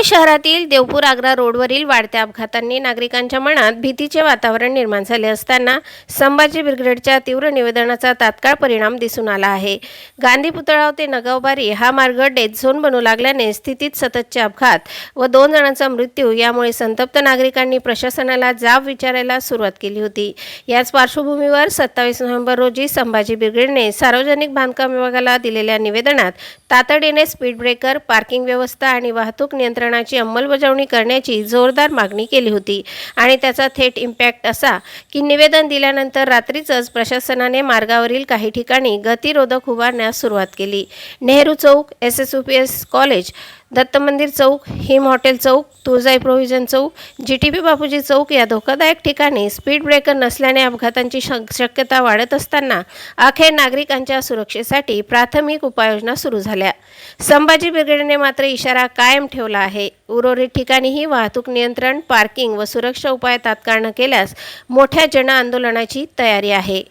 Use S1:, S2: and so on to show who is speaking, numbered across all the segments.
S1: मुंबई शहरातील देवपूर आग्रा रोडवरील वाढत्या अपघातांनी नागरिकांच्या मनात भीतीचे वातावरण निर्माण झाले असताना संभाजी ब्रिगेडच्या तीव्र निवेदनाचा तात्काळ परिणाम दिसून आला आहे. गांधी पुतळाव ते नगावबारी हा मार्ग डेथ झोन बनू लागल्याने स्थितीत सततचे अपघात व दोन जणांचा मृत्यू यामुळे संतप्त नागरिकांनी प्रशासनाला जाब विचारायला सुरुवात केली होती. याच पार्श्वभूमीवर सत्तावीस नोव्हेंबर रोजी संभाजी ब्रिगेडने सार्वजनिक बांधकाम विभागाला दिलेल्या निवेदनात तातडीने स्पीड ब्रेकर पार्किंग व्यवस्था आणि वाहतूक नियंत्रण धोरणाची अंमलबजावणी करण्याची जोरदार मागणी केली होती. आणि त्याचा थेट इम्पॅक्ट असा की निवेदन दिल्यानंतर रात्रीचंच प्रशासनाने मार्गावरील काही ठिकाणी गतिरोधक उभारण्यास सुरुवात केली. नेहरू चौक S S U P S college Datta मंदिर चौक हिम हॉटेल चौक तुळजाई प्रोव्हिजन चौक जी टी पी बापूजी चौक या धोकादायक ठिकाणी स्पीड ब्रेकर नसल्याने अपघातांची शक्यता वाढत असताना अखेर नागरिकांच्या सुरक्षेसाठी प्राथमिक उपाययोजना सुरू झाल्या. संभाजी ब्रिगेडने मात्र इशारा कायम ठेवला आहे. उर्वरित ठिकाणीही वाहतूक नियंत्रण पार्किंग व सुरक्षा उपाय तात्काळ न केल्यास मोठ्या जनआंदोलनाची तयारी आहे.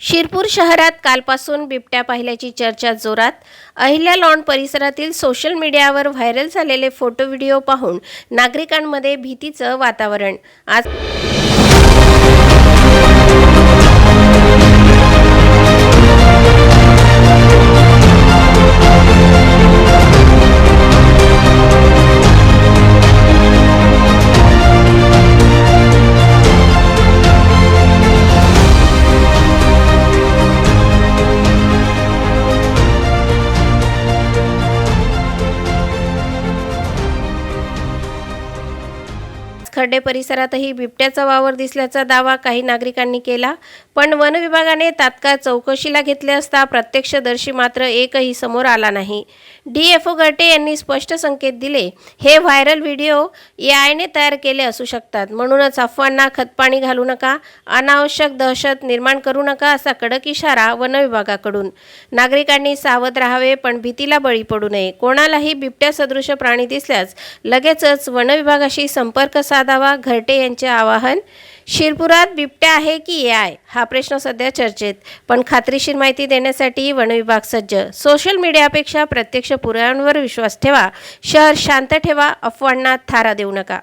S1: शिरपूर शहरात कालपासून बिबट्या पाहिल्याची चर्चा जोरात. अहिल्या लॉन परिसरातील सोशल मीडियावर व्हायरल झालेले फोटो व्हिडिओ पाहून नागरिकांमध्ये भीतीचं वातावरण. आज खड्डे परिसरातही बिबट्याचा वावर दिसल्याचा दावा काही नागरिकांनी केला. पण वन विभागाने तात्काळ चौकशीला घेतले असता प्रत्यक्षदर्शी मात्र एकही समोर आला नाही. डी एफ ओ गर्टे यांनी स्पष्ट संकेत दिले हे व्हायरल व्हिडिओ ए आयने तयार केले असू शकतात. म्हणूनच अफवांना खतपाणी घालू नका अनावश्यक दहशत निर्माण करू नका असा कडक इशारा वन विभागाकडून. नागरिकांनी सावध राहावे पण भीतीला बळी पडू नये. कोणालाही बिबट्या सदृश प्राणी दिसल्यास लगेचच वनविभागाशी संपर्क साध साधावा घरटे यांचे आवाहन. शिरपुरात बिबट्या आहे की ए आय? हा प्रश्न सध्या चर्चेत. पण खात्रीशीर माहिती देण्यासाठी वन विभाग सज्ज. सोशल मीडियापेक्षा प्रत्यक्ष पुराव्यांवर विश्वास ठेवा. शहर शांत ठेवा. अफवांना थारा देऊ नका.